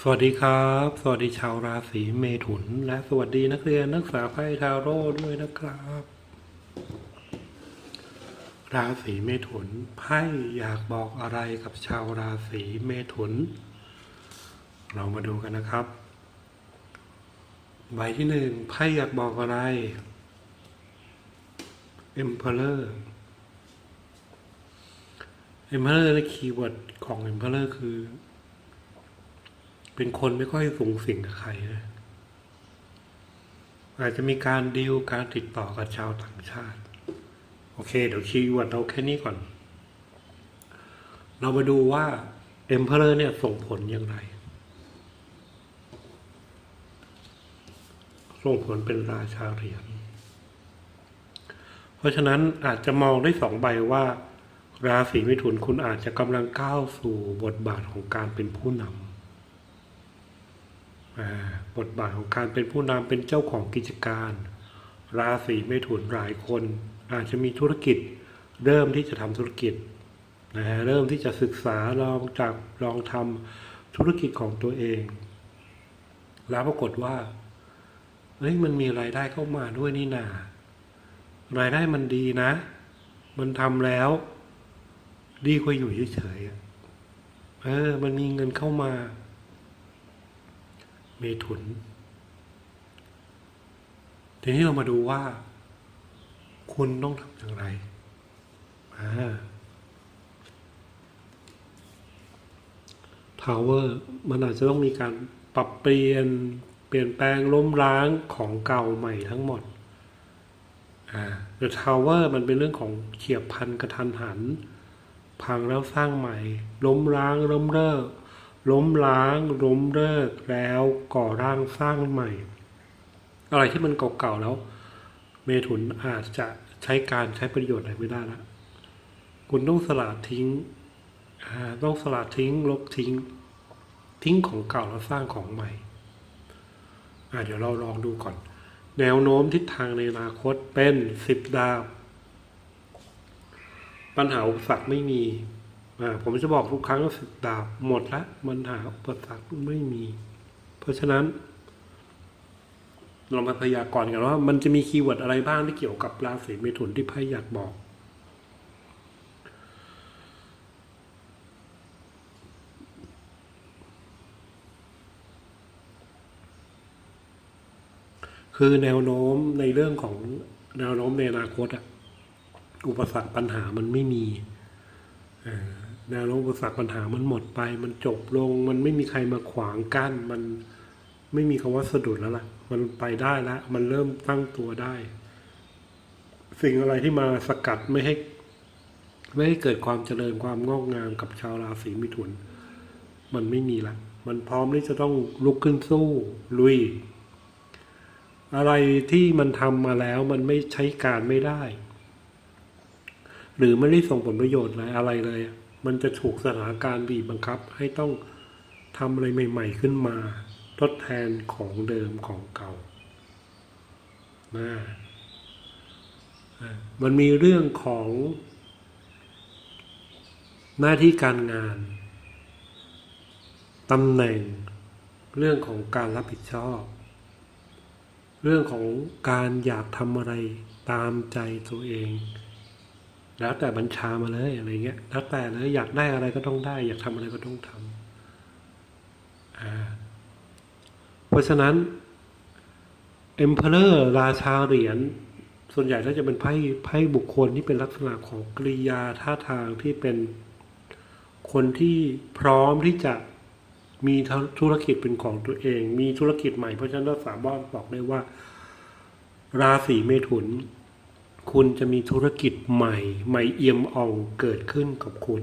สวัสดีครับ สวัสดีชาวราศีเมถุน และสวัสดีนักเรียนนักศึกษาไพ่ทาโร่ด้วยนะครับ ราศีเมถุนไพ่อยากบอกอะไรกับชาวราศีเมถุน เรามาดูกันนะครับ ใบที่หนึ่งไพ่อยากบอกอะไร Emperor Emperor และคีย์เวิร์ดของ Emperor คือ เป็นคนไม่ค่อยสูงสิงกับใครนะอาจจะมีการดีลการติดต่อกับชาวต่างชาติ โอเค เดี๋ยวคีย์เวิร์ดเราแค่นี้ก่อน เรามาดูว่า Emperor เนี่ยส่งผลอย่างไร ส่งผลเป็นราชาเหรียญเพราะฉะนั้นอาจจะมองได้สองใบว่า ราศีมิถุนคุณอาจจะกำลังก้าวสู่บทบาทของการเป็นผู้นำ บทบาทของการเป็นผู้นำเป็นเจ้าของกิจการ ราศีเมถุนหลายคน อาจจะมีธุรกิจ เริ่มที่จะทำธุรกิจนะฮะเริ่มที่จะศึกษาลองจากลองทำธุรกิจของตัวเอง แล้วปรากฏว่าเฮ้ยมันมีรายได้เข้ามาด้วยนี่นารายได้มันดีนะ มันทำแล้ว ดีกว่าอยู่เฉยๆเออ มันมีเงินเข้ามา เมถุน ทีนี้เรามาดูว่า คุณต้องทำอย่างไรอ่าทาวเวอร์มันอาจจะต้องมีการปรับเปลี่ยนเปลี่ยนแปลงล้มล้างของเก่าใหม่ทั้งหมดอ่า The Tower มันเป็นเรื่องของเฉียบพันกระทันหัน พังแล้วสร้างใหม่ ล้มล้างล้มเลิก ล้มล้างล้มเลิกแล้วก่อร่างสร้างใหม่ อะไรที่มันเก่าๆแล้ว เมถุนอาจจะใช้การใช้ประโยชน์อะไรไม่ได้ละคุณต้องสลัดทิ้งต้องสลัดทิ้ง ลบทิ้ง ทิ้งของเก่าแล้วสร้างของใหม่เดี๋ยวเราลองดูก่อน แนวโน้มทิศทางในอนาคตเป็นสิบดาว ปัญหาอุปสรรคไม่มี ผมจะบอกทุกครั้งว่าสิบดาวหมดละปัญหาอุปสรรคไม่มี เพราะฉะนั้น เรามาพยากรณ์กันว่า มันจะมีคีย์เวิร์ดอะไรบ้างที่เกี่ยวกับราศีเมถุนที่ไพ่อยากบอก คือแนวโน้มในเรื่องของแนวโน้มในอนาคตอะอุปสรรคปัญหามันไม่มี อ่อ แนวโน้มอุปสรรคปัญหามันหมดไป มันจบลง มันไม่มีใครมาขวางกั้น มันไม่มีคำว่าสะดุดแล้วล่ะ มันไปได้แล้ว มันเริ่มตั้งตัวได้ สิ่งอะไรที่มาสกัดไม่ให้ ไม่ให้เกิดความเจริญความงอกงามกับชาวราศีมิถุน มันไม่มีละ มันพร้อมที่จะต้องลุกขึ้นสู้ ลุย อะไรที่มันทำมาแล้วมันไม่ใช้การไม่ได้ หรือไม่ได้ส่งผลประโยชน์อะไรอะไรเลย มันจะถูกสถานการณ์บีบบังคับให้ต้องทำอะไรใหม่ ๆ ขึ้นมา ทดแทนของเดิมของเก่านะมันมีเรื่องของหน้าที่การงานตำแหน่ง เรื่องของการรับผิดชอบ เรื่องของการอยากทำอะไรตามใจตัวเอง แล้วแต่บัญชามาเลยอะไรเงี้ย แล้วแต่เลยอยากได้อะไรก็ต้องได้ อยากทำอะไรก็ต้องทำอ่าเพราะฉะนั้น Emperor ราชาเหรียญส่วนใหญ่ก็จะเป็นไพ่ไพ่บุคคลที่เป็นลักษณะของกริยาท่าทางที่เป็นคนที่พร้อมที่จะมีธุรกิจเป็นของตัวเอง มีธุรกิจใหม่เพราะฉะนั้นเราสามารถบอกได้ว่า ราศีเมถุน คุณจะมีธุรกิจใหม่ ใหม่เอี่ยมอ่องเกิดขึ้นกับคุณ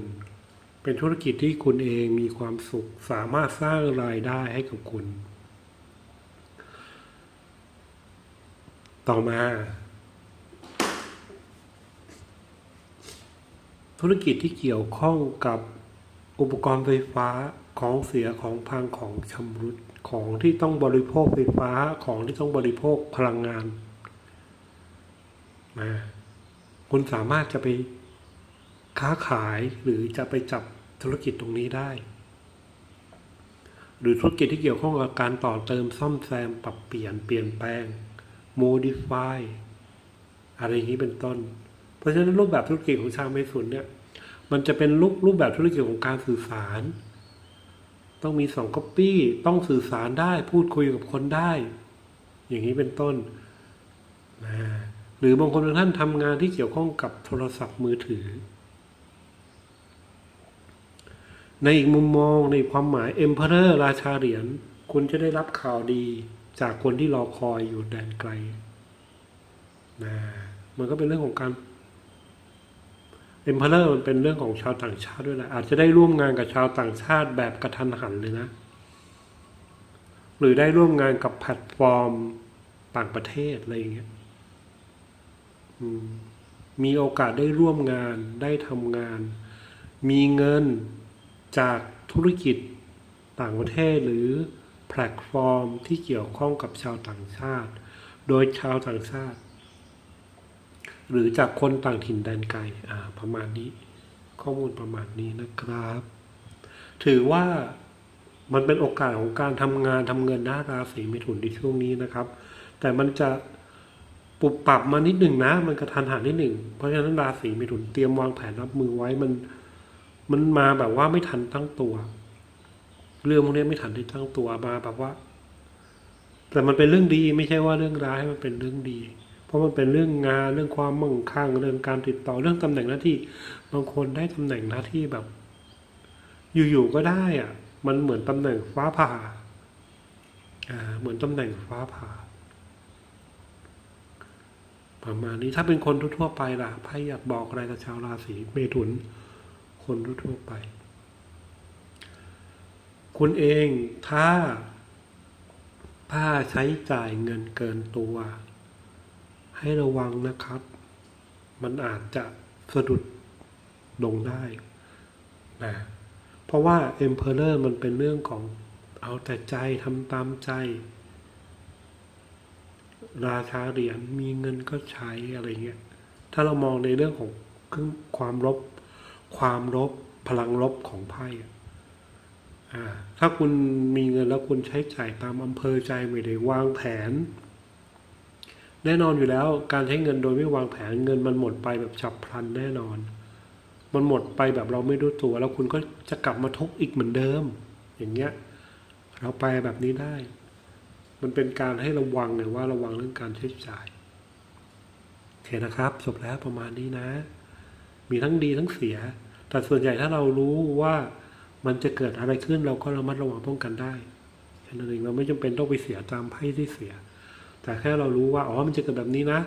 เป็นธุรกิจที่คุณเองมีความสุข สามารถสร้างรายได้ให้กับคุณ ต่อมา ธุรกิจที่เกี่ยวข้องกับอุปกรณ์ไฟฟ้าของเสียของพังของชำรุดของที่ต้องบริโภคไฟฟ้าของที่ต้องบริโภคพลังงาน นะคุณสามารถจะไปค้าขายหรือจะไปจับธุรกิจตรงนี้ได้ หรือธุรกิจที่เกี่ยวข้องกับการต่อเติมซ่อมแซมปรับเปลี่ยนเปลี่ยนแปลง modify อะไรอย่างนี้เป็นต้น เพราะฉะนั้นรูปแบบธุรกิจของชาวเมถุนเนี่ยมันจะเป็นรูปรูปแบบธุรกิจของการสื่อสาร ต้องมีสองก๊อปปี้ต้องสื่อสารได้พูดคุยกับคนได้ อย่างนี้เป็นต้นนะ รือบางคนบางท่านทำงานที่เกี่ยวข้องกับโทรศัพท์มือถือ ในอีกมุมมองในความหมาย Emperor ราชาเหรียญคุณจะได้รับข่าวดีจากคนที่รอคอยอยู่แดนไกลนะมันก็เป็นเรื่องของการ Emperor มันเป็นเรื่องของชาวต่างชาติด้วยแหละอาจจะได้ร่วมงานกับชาวต่างชาติแบบกระทันหันเลยนะ หรือได้ร่วมงานกับแพลตฟอร์มต่างประเทศอะไรอย่างเงี้ย มีโอกาสได้ร่วมงานได้ทำงาน มีเงินจากธุรกิจต่างประเทศหรือแพลตฟอร์มที่เกี่ยวข้องกับชาวต่างชาติ โดยชาวต่างชาติ หรือจากคนต่างถิ่นแดนไกลประมาณนี้ ข้อมูลประมาณนี้นะครับ ถือว่ามันเป็นโอกาสของการทำงานทำเงินหน้าราศีมิถุนในช่วงนี้นะครับ แต่มันจะ ปรับปรับมานิดหนึ่งนะ มันกระทันหันนิดหนึ่ง เพราะฉะนั้นราศีมิถุนเตรียมวางแผนรับมือไว้มัน มันมาแบบว่าไม่ทันตั้งตัว เรื่องพวกนี้ไม่ทันได้ตั้งตัวมาแบบว่า แต่มันเป็นเรื่องดีไม่ใช่ว่าเรื่องร้ายมันเป็นเรื่องดี เพราะมันเป็นเรื่องงานเรื่องความมั่งคั่งเรื่องการติดต่อเรื่องตำแหน่งหน้าที่บางคนได้ตำแหน่งหน้าที่แบบ อยู่ๆก็ได้อะมันเหมือนตำแหน่งฟ้าผ่าอ่าเหมือนตำแหน่งฟ้าผ่า ประมาณนี้ถ้าเป็นคนทั่วไปล่ะไพ่อยากบอกอะไรกับชาวราศีเมถุน คนทั่วไป คุณเองถ้าถ้าใช้จ่ายเงินเกินตัว ให้ระวังนะครับ มันอาจจะสะดุดลงได้นะเพราะว่า Emperor มันเป็นเรื่องของเอาแต่ใจทำตามใจ ราชาเหรียญมีเงินก็ใช้อะไรเงี้ยถ้าเรามองในเรื่องของครื่องความลบความลบพลังลบของไพ่อะอ่าถ้าคุณมีเงินแล้วคุณใช้จ่ายตามอำเภอใจไม่ได้วางแผน แน่นอนอยู่แล้วการใช้เงินโดยไม่วางแผนเงินมันหมดไปแบบฉับพลันแน่นอน มันหมดไปแบบเราไม่รู้ตัว แล้วคุณก็จะกลับมาทุกข์อีกเหมือนเดิม อย่างเงี้ย เราไปแบบนี้ได้ มันเป็นการให้ระวังเลยว่าระวังเรื่องการใช้จ่ายโอเคนะครับจบแล้วประมาณนี้นะ มีทั้งดีทั้งเสีย แต่ส่วนใหญ่ถ้าเรารู้ว่ามันจะเกิดอะไรขึ้นเราก็ระมัดระวังป้องกันได้แค่นั้นเองเราไม่จำเป็นต้องไปเสียตามไพ่ที่เสีย แต่แค่เรารู้ว่าอ๋อมันจะเกิดแบบนี้นะ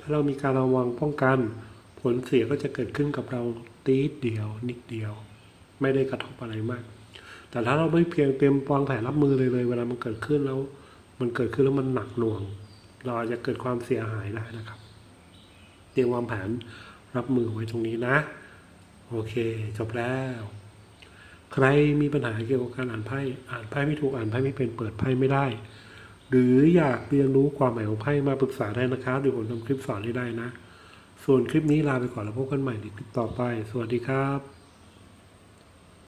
ถ้าเรามีการระวังป้องกัน ผลเสียก็จะเกิดขึ้นกับเราตีเดียว นิดเดียว ไม่ได้กระทบอะไรมาก แต่ถ้าเราไม่เพียงเตรียมวางแผนรับมือเลยเลย เวลามันเกิดขึ้นแล้ว มันเกิดขึ้นแล้วมันหนักหน่วง เราอาจจะเกิดความเสียหายได้นะครับ เตรียมวางแผนรับมือไว้ตรงนี้นะ โอเค จบแล้ว ใครมีปัญหาเกี่ยวกับการอ่านไพ่อ่านไพ่ไม่ถูกอ่านไพ่ไม่เป็นเปิดไพ่ไม่ได้ หรืออยากเรียนรู้ความหมายของไพ่มาปรึกษาได้นะครับเดี๋ยวผมทำคลิปสอนให้ได้นะ ส่วนคลิปนี้ลาไปก่อนแล้วพบกันใหม่ในคลิปต่อไป สวัสดีครับ